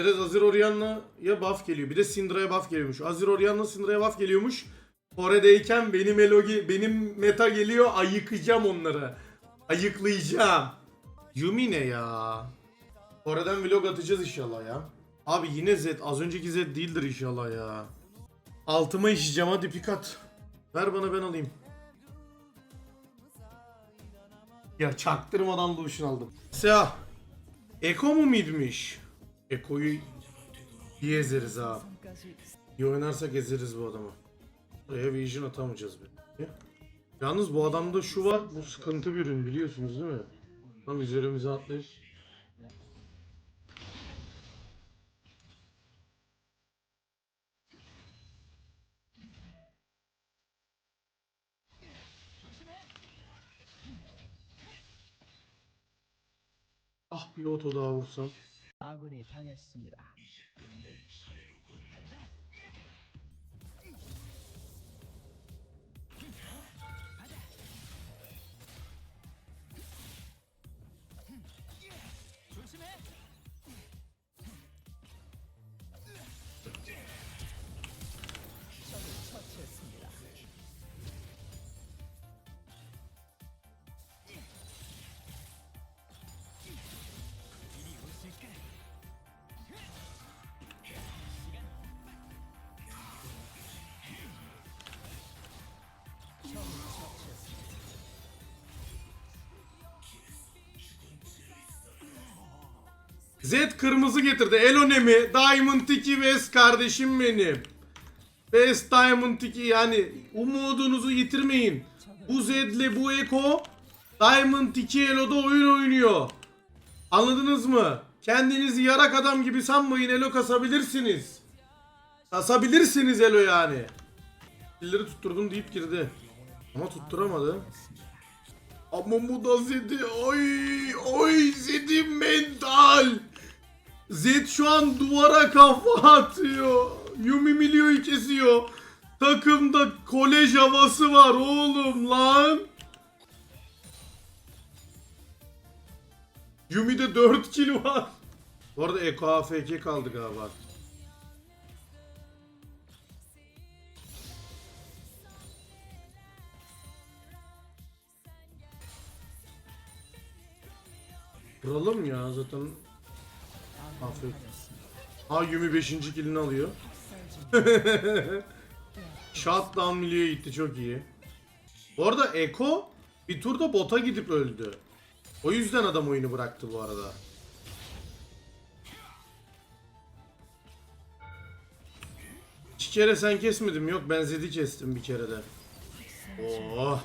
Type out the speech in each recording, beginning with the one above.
Erez Azir Orianna'ya buff geliyor. Bir de Syndra'ya buff geliyormuş. Azir Orianna Syndra'ya buff geliyormuş. Kore'deyken benim elogi, benim meta geliyor. Ayıkacağım onları. Ayıklayacağım. Yumi ne ya? Kore'den vlog atacağız inşallah ya. Abi yine Z. Az önceki Z değildir inşallah ya. Altıma işeceğim hadi pik at. Ver bana ben alayım. Ya çaktırmadan duşun aldım. Siyah. Eko mu midmiş? Eko'yu iyi ezeriz ha. İyi oynarsak ezeriz bu adamı. Buraya vision atamayacağız be. Yalnız bu adamda şu var. Bu sıkıntı bir ürün biliyorsunuz değil mi? Tam üzerimize atlayıp. Ah bir oto daha vursam. 아군이 당했습니다. Z kırmızı getirdi. Elonemi, Diamond 2 West kardeşim benim. West Diamond 2 yani umudunuzu yitirmeyin. Bu Z'le bu Eko Diamond 2 Elo'da oyun oynuyor. Anladınız mı? Kendinizi yarak adam gibi sanmayın Elo kasabilirsiniz. Kasabilirsiniz Elo yani. Dilleri tutturdum deyip girdi. Ama tutturamadı. Ama bu da Zed'i oy oy Zed'i mental. Zed şu an duvara kafa atıyor. Yumi Milio'yu kesiyor. Takımda kolej havası var oğlum lan. Yumi'de 4 kill var. Bu arada Eko AFK kaldı galiba. Vuralım ya zaten. Afiyet. Ha Yumi 5. killini alıyor. Shutdown Milio'ya gitti çok iyi. Bu arada Eko bir turda bota gidip öldü. O yüzden adam oyunu bıraktı bu arada. İki kere sen kesmedin mi? Yok ben Zed'i kestim bir kere de. Oh.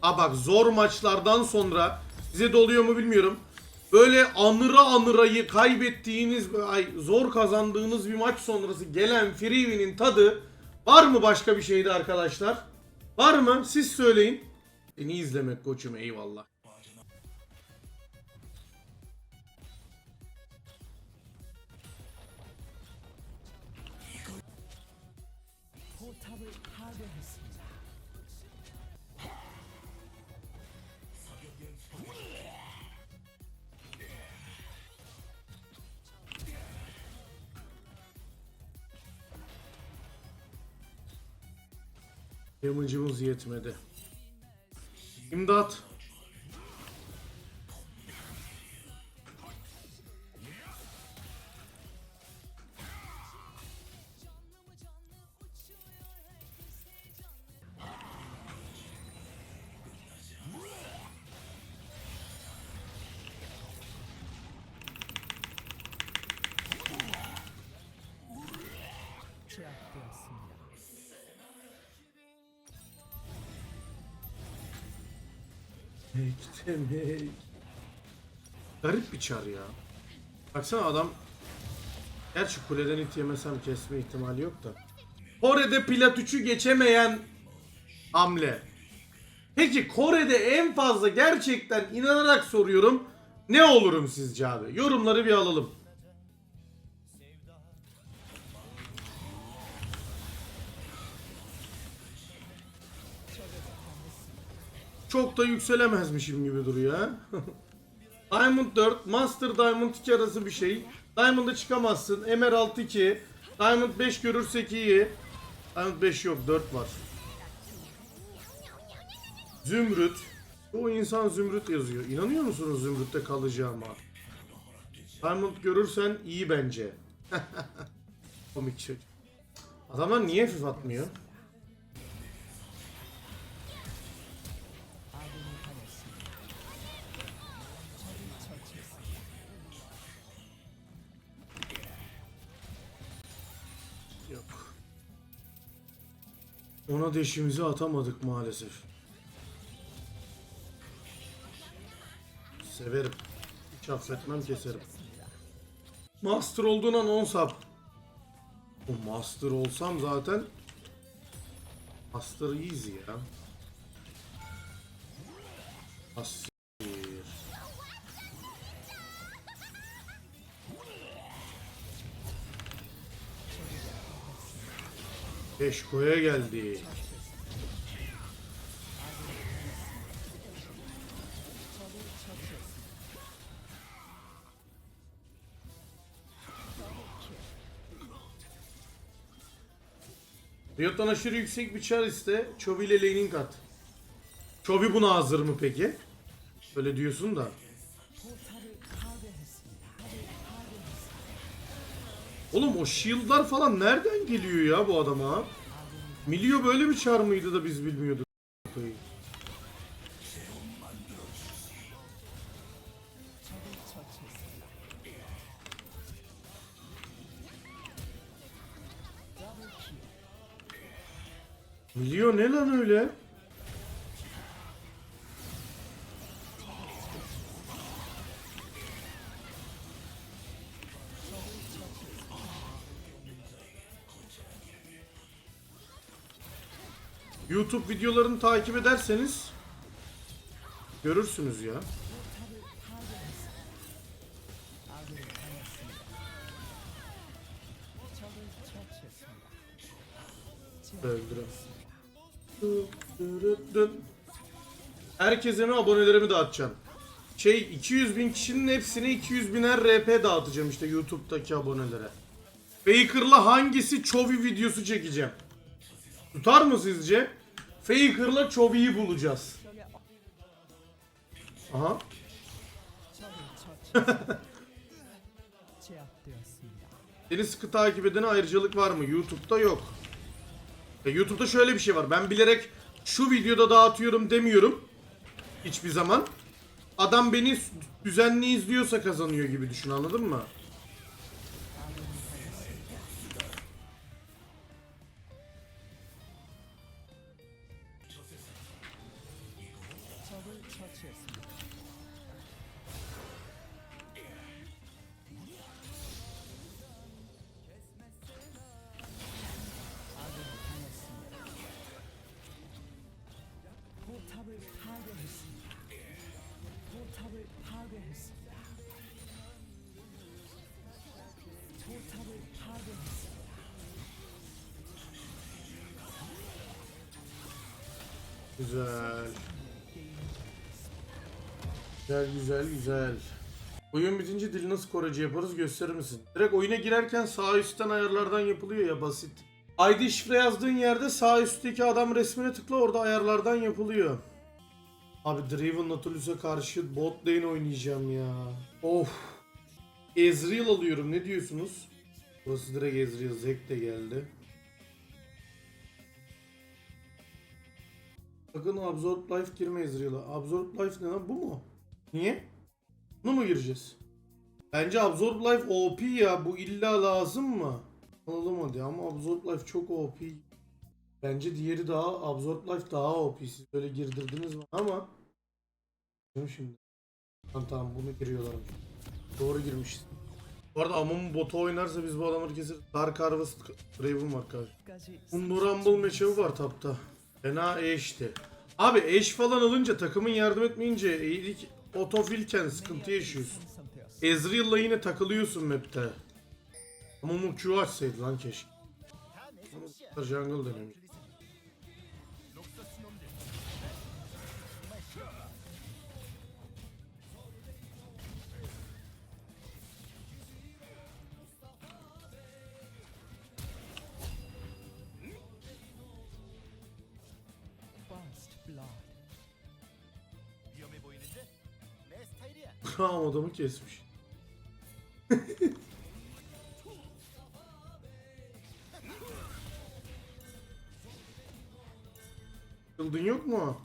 Ha bak zor maçlardan sonra size de oluyor mu bilmiyorum. Böyle anıra anırayı kaybettiğiniz, ay, zor kazandığınız bir maç sonrası gelen Freevin'in tadı var mı başka bir şeydi arkadaşlar? Var mı? Siz söyleyin. Seni izlemek koçum eyvallah. Damage'ımız yetmedi. İmdat. Eklemek. Garip bir çar ya. Baksana adam Gerçi kuleden it yemesem kesme ihtimali yok da. Kore'de plat 3'ü geçemeyen hamle. Peki Kore'de en fazla gerçekten inanarak soruyorum. Ne olurum sizce abi? Yorumları bir alalım. Çok da yükselemezmişim gibi duruyor. Diamond 4, Master Diamond 2 arası bir şey. Diamond'a çıkamazsın. Emerald 2. Diamond 5 görürsek iyi. Diamond 5 yok 4 var. Zümrüt. O insan zümrüt yazıyor. İnanıyor musunuz zümrütte kalacağıma? Diamond görürsen iyi bence. Komik çocuk. Adamlar niye FIF atmıyor? Ona deşimizi atamadık maalesef. Severim. Hiç affetmem keserim. Master olduğun an 10 sap. O master olsam zaten Master easy ya. Asiktir. Eşko'ya geldik. Riot'tan aşırı yüksek bir çar iste. Chovy ile laning at. Chovy buna hazır mı peki? Öyle diyorsun da. Oğlum o shield'lar falan nereden geliyor ya bu adama? Milio böyle bir çar mıydı da biz bilmiyorduk. Milio ne lan öyle? YouTube videolarını takip ederseniz görürsünüz ya. Öldürün. Herkese mi abonelerimi dağıtacağım? Şey 200 bin kişinin hepsine 200 biner RP dağıtacağım işte YouTube'daki abonelere. Baker'la hangisi Chovy videosu çekeceğim? Tutar mı sizce? Faker'la Chovy'yi bulacağız. Aha. Seni sıkı takip edene ayrıcalık var mı? YouTube'da yok. E, YouTube'da şöyle bir şey var. Ben bilerek şu videoda dağıtıyorum demiyorum. Hiçbir zaman. Adam beni düzenli izliyorsa kazanıyor gibi düşün anladın mı? Güzel. Güzel güzel güzel. Oyun bitince dili nasıl Korece yaparız gösterir misin? Direkt oyuna girerken sağ üstten ayarlardan yapılıyor ya basit. ID şifre yazdığın yerde sağ üstteki adam resmine tıkla orada ayarlardan yapılıyor. Abi Draven Nautilus'a karşı bot lane oynayacağım ya. Of. Ezreal alıyorum ne diyorsunuz? Burası direkt Ezreal. Zek de geldi. Sakın Absorb Life girmeyiz Real'a. Absorb Life ne lan? Bu mu? Niye? Bunu mu gireceğiz? Bence Absorb Life OP ya. Bu illa lazım mı? Alalım hadi ama Absorb Life çok OP. Bence diğeri daha Absorb Life daha OP. Siz böyle girdirdiniz bana ama şimdi. Tamam tamam bunu giriyorlar. Doğru girmişiz. Bu arada Amon botu oynarsa biz bu adamları keseriz. Dark Harvest Raven var kardeşim. Mundo Rumble matchup'ı var tapta. Fena eşti. Abi eş falan alınca takımın yardım etmeyince iyilik otofilken sıkıntı yaşıyorsun. Ezreal'la yine takılıyorsun map'te. Ama Mukçu açsaydı lan keşke. Jungle dönemi. Tamam adamı kesmiş. Yıldın yok mu?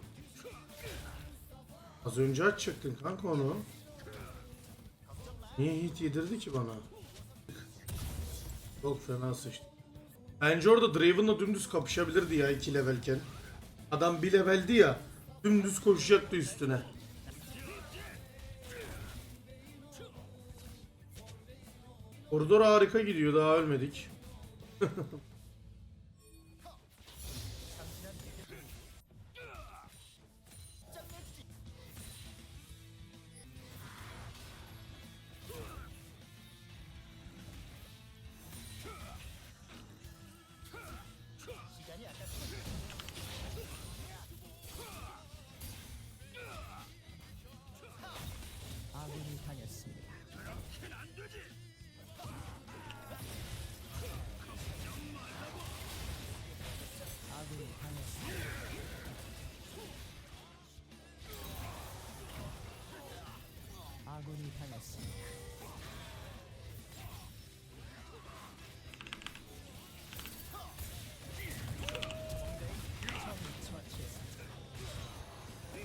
Az önce açacaktın kanka onu. Niye hit yedirdi ki bana? Çok fena sıçtı. Bence orada Draven'la dümdüz kapışabilirdi ya 2 levelken. Adam 1 leveldi ya. Dümdüz koşacaktı üstüne. Koridor harika gidiyor daha ölmedik.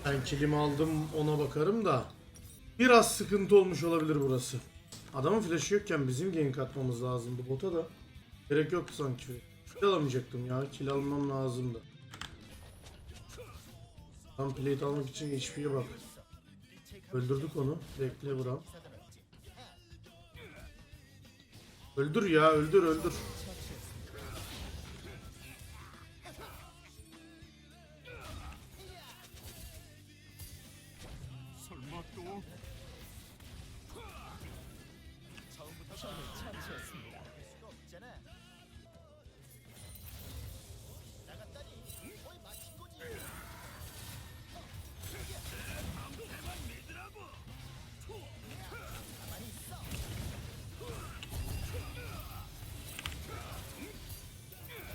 Ben kilimi aldım ona bakarım da. Biraz sıkıntı olmuş olabilir burası. Adamın flash'ı yokken bizim gank atmamız lazım bu bota da. Gerek yok sanki. Kill alamayacaktım ya. Kill almam lazımdı. Tam plate almak için HP'ye bak. Öldürdük onu. Bekle Bram. Öldür ya öldür öldür.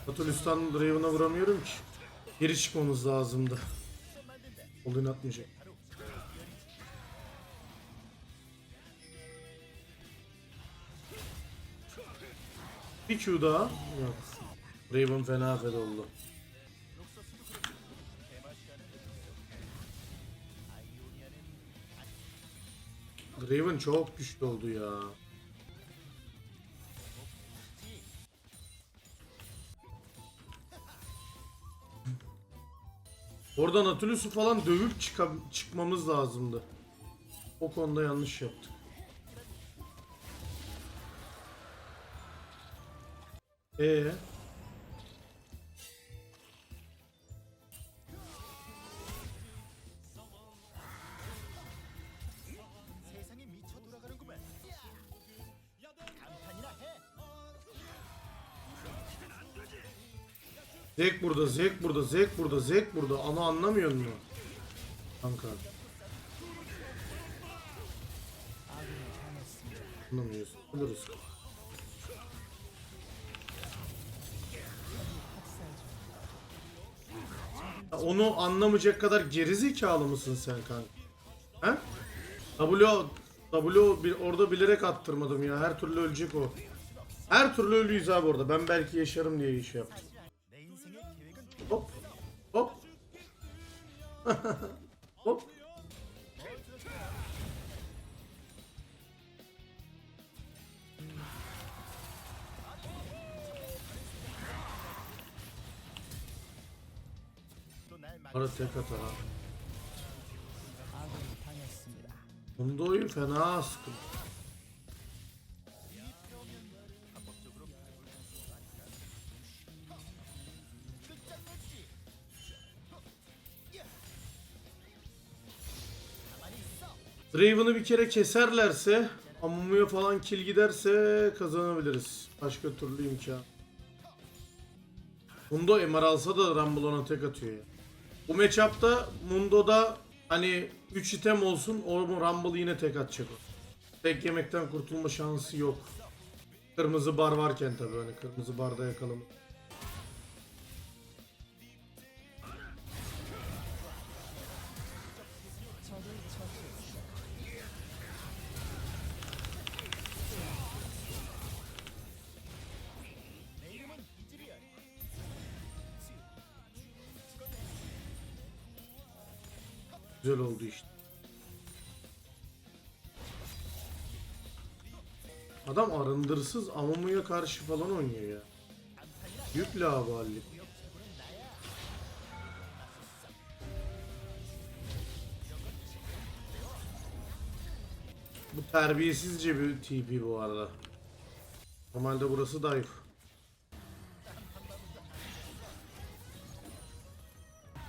Natulus'tan Draven'a vuramıyorum ki. Geri çıkmamız lazımdı. Olin atmayacak. Bir Q daha. Yok. Raven fena fed oldu. Raven çok güçlü oldu ya. Oradan Natulus'u falan dövüp çıka- çıkmamız lazımdı. O konuda yanlış yaptık. Ee, Zek burada, Zek burada, Zek burada, Zek burada. Ama anlamıyor musun? Kanka. Anlamıyorsun. Ya Onu anlamayacak kadar gerizekalı mısın sen kanka? He? W W bir orada bilerek attırmadım ya. Her türlü ölecek o. Her türlü ölüyüz abi orada. Ben belki yaşarım diye iş yaptım. Hop. Ara tek atar ha. Bunda oyun fena sıkıntı. Draven'ı bir kere keserlerse Amumu'ya falan kill giderse kazanabiliriz. Başka türlü imkan. Mundo MR alsa da Rumble ona tek atıyor ya. Bu matchup'ta Mundo'da hani 3 item olsun o Rumble yine tek atacak o. Tek yemekten kurtulma şansı yok. Kırmızı bar varken tabii hani kırmızı barda yakalım. Adam arındırsız Amumu'ya karşı falan oynuyor ya. Yükle abi halli. Bu terbiyesizce bir TP bu arada. Normalde burası dive.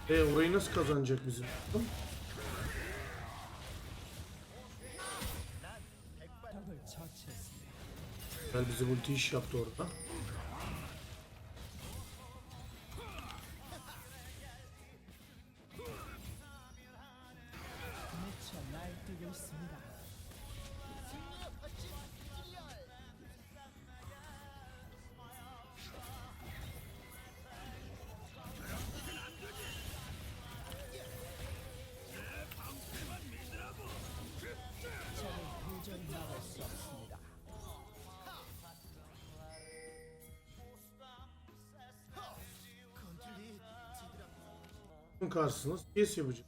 E orayı nasıl kazanacak bizim? 적 Gel bizim ulti iş yaptı orada. karşısına CS yapacak.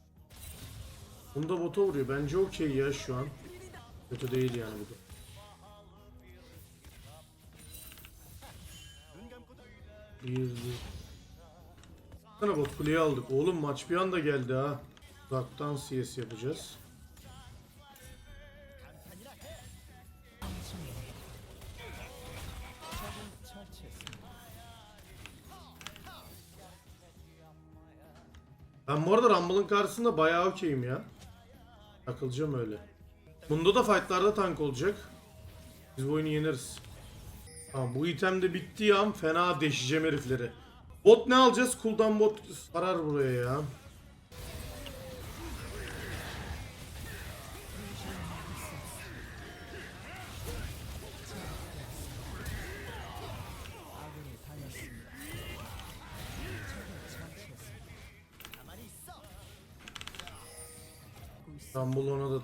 Bunda bota vuruyor. Bence okey ya şu an. Kötü değil yani bu da. Girdi. Sana bot kuleyi aldık. Oğlum maç bir anda geldi ha. Uzaktan CS yapacağız. Ben bu arada Rumble'ın karşısında bayağı okeyim ya. Takılacağım öyle. Bunda da fightlarda tank olacak. Biz bu oyunu yeneriz. Tamam bu item de bittiği an fena deşeceğim herifleri. Bot ne alacağız? Cooldown bot sarar buraya ya.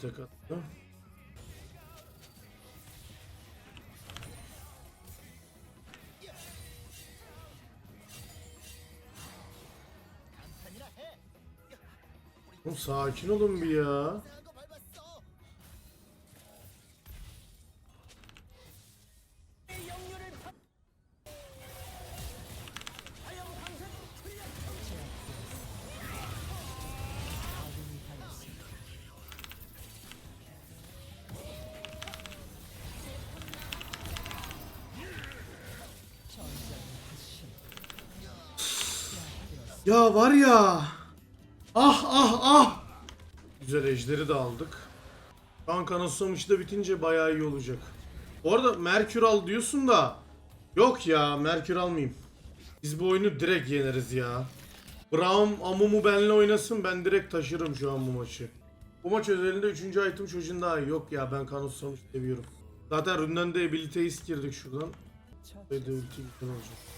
tek attı. Oğlum sakin olun bir ya. Ya var ya. Ah ah ah. Güzel ejderi de aldık. Şu an kanıtsamış da bitince bayağı iyi olacak. Bu arada Merkür al diyorsun da. Yok ya Merkür almayayım. Biz bu oyunu direkt yeneriz ya. Braum Amumu benle oynasın ben direkt taşırım şu an bu maçı. Bu maç özelinde 3. item çocuğun daha iyi. Yok ya ben kanıtsamış seviyorum. Zaten ründen de ability'yi girdik şuradan. Ve de ulti olacak.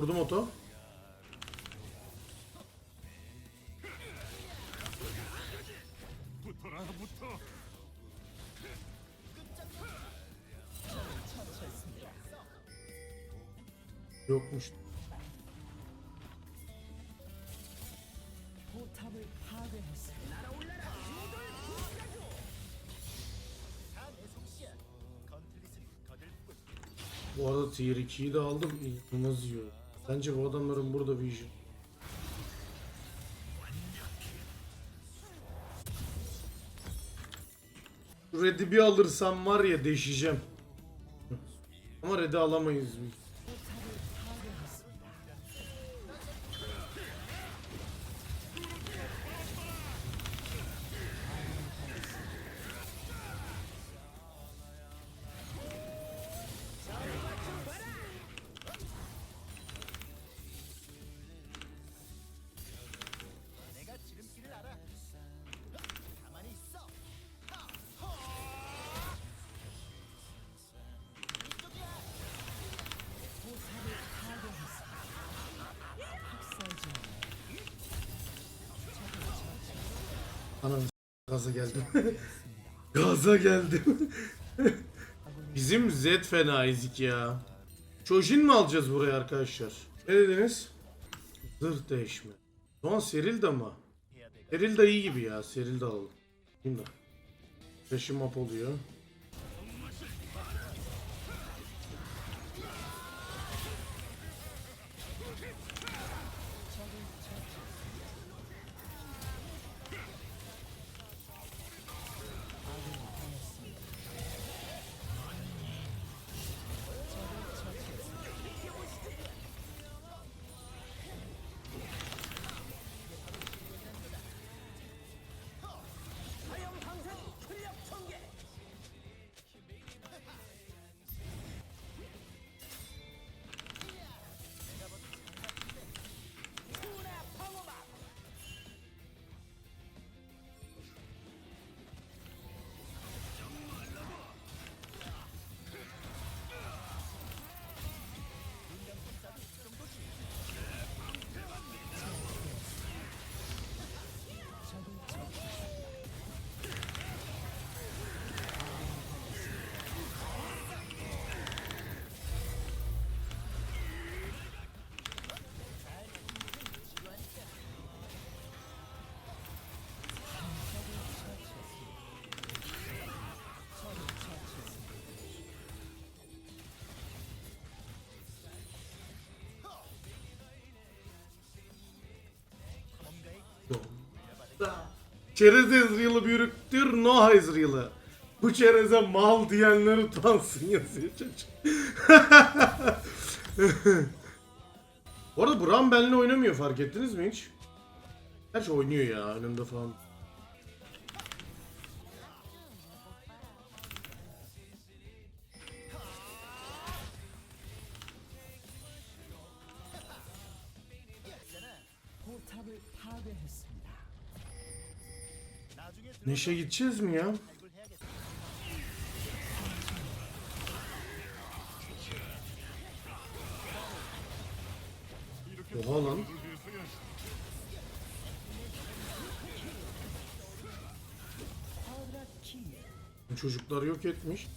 Vurdum oto. Yokmuş. Bu arada tier 2'yi de aldım. İnanılmaz yiyorum. Bence bu adamların burada vision. Red'i bir alırsam var ya deşeceğim. Ama Red'i alamayız biz. gaza geldim. gaza geldim. Bizim Z fenaizik ya. Çojin mi alacağız buraya arkadaşlar? Ne dediniz? Zırh değişme. Son Serilda mı? Serilda iyi gibi ya. Seril Serilda alalım. Şimdi. Peşim map oluyor. Çerez Ezreal'ı büyüktür, no Ezreal'ı. Bu çereze mal diyenler utansın yazıyor çocuk. Bu arada Bram benimle oynamıyor fark ettiniz mi hiç? Gerçi oynuyor ya önümde falan. Neşe gideceğiz mi ya? Oha lan. Bu çocuklar yok etmiş.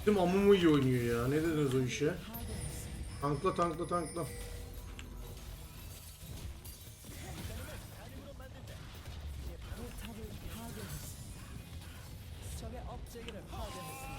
Bizim Amumu'yu oynuyor ya. Ne dediniz o işe? Tankla tankla tankla. 포탑을 파괴했습니다. 적의 업체계를 파괴했습니다.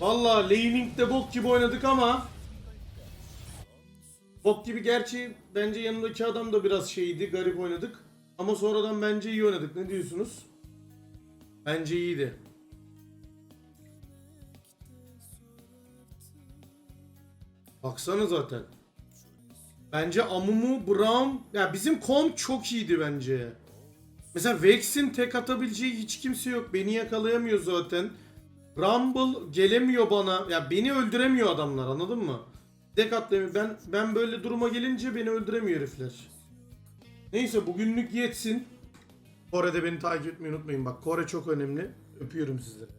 Valla laning'de bok gibi oynadık ama Bok gibi gerçi bence yanındaki adam da biraz şeydi garip oynadık. Ama sonradan bence iyi oynadık. Ne diyorsunuz? Bence iyiydi. Baksana zaten. Bence Amumu, Brown, ya bizim komp çok iyiydi bence. Mesela Vex'in tek atabileceği hiç kimse yok. Beni yakalayamıyor zaten. Rumble gelemiyor bana. Ya beni öldüremiyor adamlar anladın mı? Tek atlayamıyor. Ben ben böyle duruma gelince beni öldüremiyor herifler. Neyse bugünlük yetsin. Kore'de beni takip etmeyi unutmayın. Bak Kore çok önemli. Öpüyorum sizleri.